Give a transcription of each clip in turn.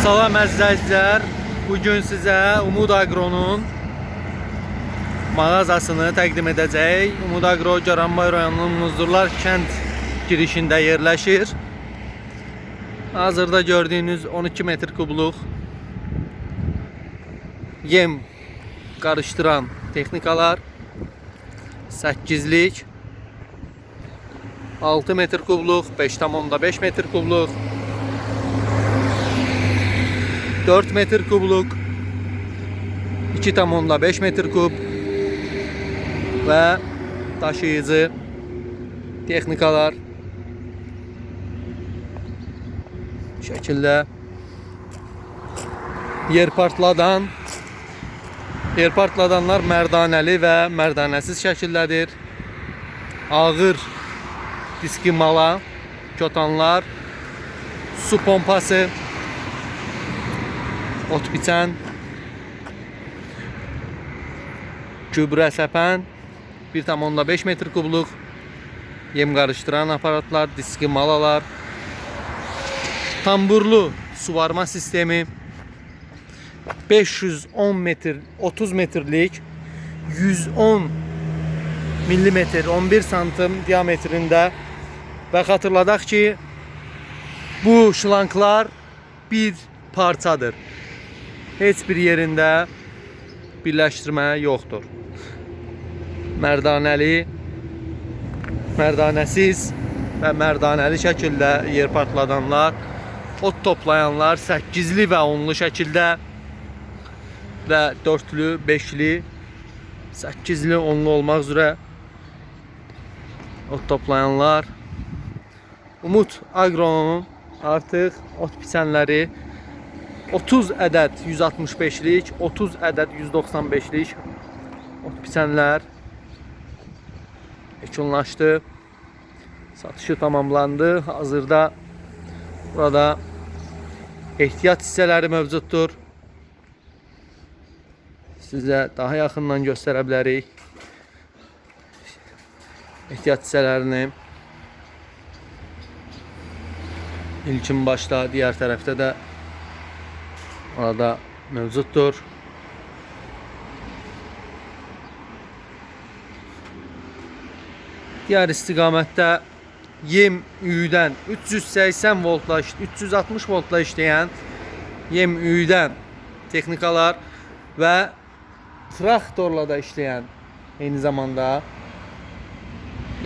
Salam əzizlər. Bugün sizə Umud Agro'nun mağazasını təqdim edəcək. Umud Agro Caranbay rayonunun Muzdurlar kənd girişində yerləşir. Hazırda gördüyünüz 12 metr kubluq yem qarışdıran texnikalar 8'lik 6 metr kubluq 5,5 metr kubluq 4 metr kubluk. 2,5 metr kub. Ve taşıyıcı texnikalar. Şekilde yer partladan yer partladanlar mərdanəli və mərdanəsiz şəkildədir. Ağır diski mala, kötanlar, su pompası, ot biçən, gübrə səpən, 1,5 metr kubluq yem qarışdıran aparatlar, diski malalar, tamburlu suvarma sistemi, 510 metr, 30 metrlik, 110 millimetr, 11 santim diametrində və xatırladaq ki, bu şlanklar bir parçadır. Heç bir yerində birləşdirmə yoxdur. Mərdanəli, mərdanəsiz və mərdanəli şəkildə yer partladanlar, ot toplayanlar 8-li və 10-lu şəkildə və 4-lü, 5-li, 8-li, 10-lu olmaq üzrə ot toplayanlar Umut Agro'nun artıq ot biçənləri 30 ədəd 165-lik, 30 ədəd 195-lik ot biçənlər ekunlaşdı. Satışı tamamlandı. Hazırda burada ehtiyat hissələri mövcuddur. Sizə daha yaxından göstərə bilərik. Ehtiyat hissələrini İlkin başta diğer tarafta da orada mevcuttur. Diğer istiqamətdə yem üyüdən 380 voltla 360 voltla işleyen yem üyüdən texnikalar və traktorla da işleyen eyni zamanda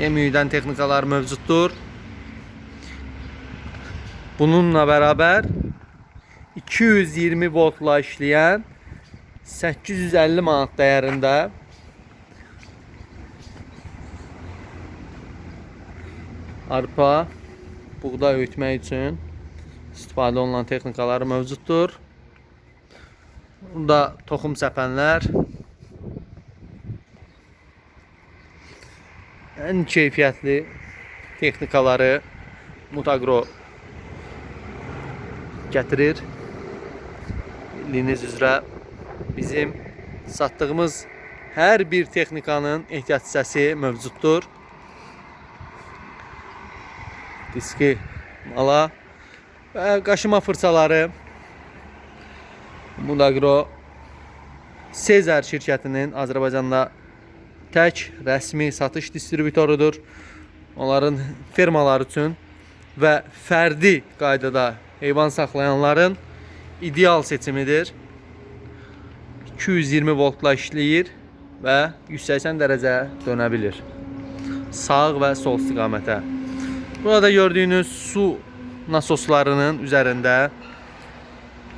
yem üyüdən texnikalar mövcuddur. Bununla beraber 220 voltla işleyen 850 manat değerinde arpa buğday öğütmək üçün istifadə olunan texnikaları mövcuddur. Burada toxum səpənlər ən keyfiyyətli texnikaları Mutagro gətirir. Bildiyiniz üzrə bizim satdığımız hər bir texnikanın ehtiyat hissəsi mövcuddur. Diski mala və qaşıma fırçaları Mudagro Sezar şirkətinin Azərbaycanda tək rəsmi satış distribütorudur. Onların firmaları üçün və fərdi qaydada heyvan saxlayanların ideal seçimidir. 220 voltla işləyir və 180 dərəcə dönə bilir. Sağ və sol istiqamətə. Burada gördüyünüz su nasoslarının üzərində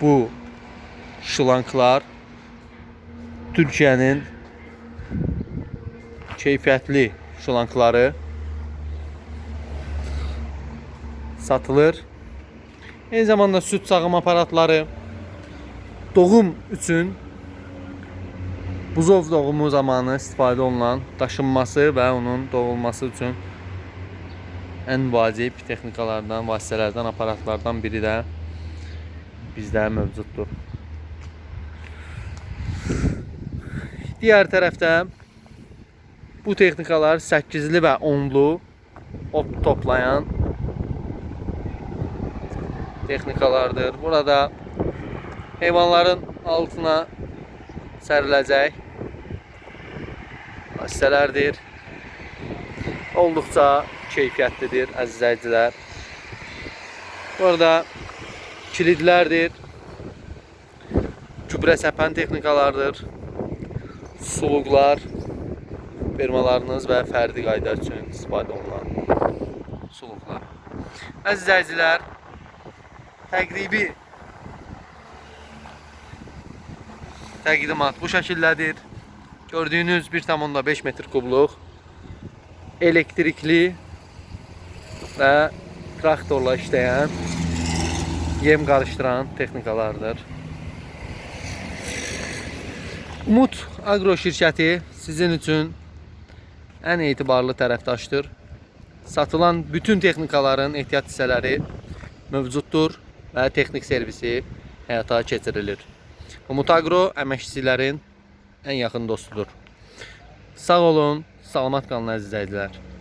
bu şlanklar Türkiyənin keyfiyyətli şlankları satılır. Eyni zamanda süt sağım aparatları doğum üçün buzov doğumu zamanı istifadə olunan daşınması və onun doğulması üçün ən vacib texnikalardan, vasitələrdən, aparatlardan biri də bizdə mövcuddur. Diğer tərəfdə bu texnikalar 8-li və 10-lu ot toplayan texnikalardır. Burada heyvanların altına səriləcək vasitələrdir. Olduqca keyfiyyətlidir əziz izləyicilər. Burada kilidlərdir. Gübrə səpən texnikalardır. Suluqlar, fermalarınız və fərdi qayda üçün istifadə olunan suluqlar. Əziz izləyicilər, təqribi təqdimat bu şəkildədir. Gördüyünüz 1,5 metr kubluq elektrikli və traktorla işləyən yem qarışdıran texnikalardır. Umut Agro şirkəti sizin üçün ən etibarlı tərəfdaşdır. Satılan bütün texnikaların ehtiyat hissələri mövcuddur və texnik servisi həyata keçirilir. Umut Agro əməkçilərin ən yaxın dostudur. Sağ olun, salamat qalın əziz izləyicilər.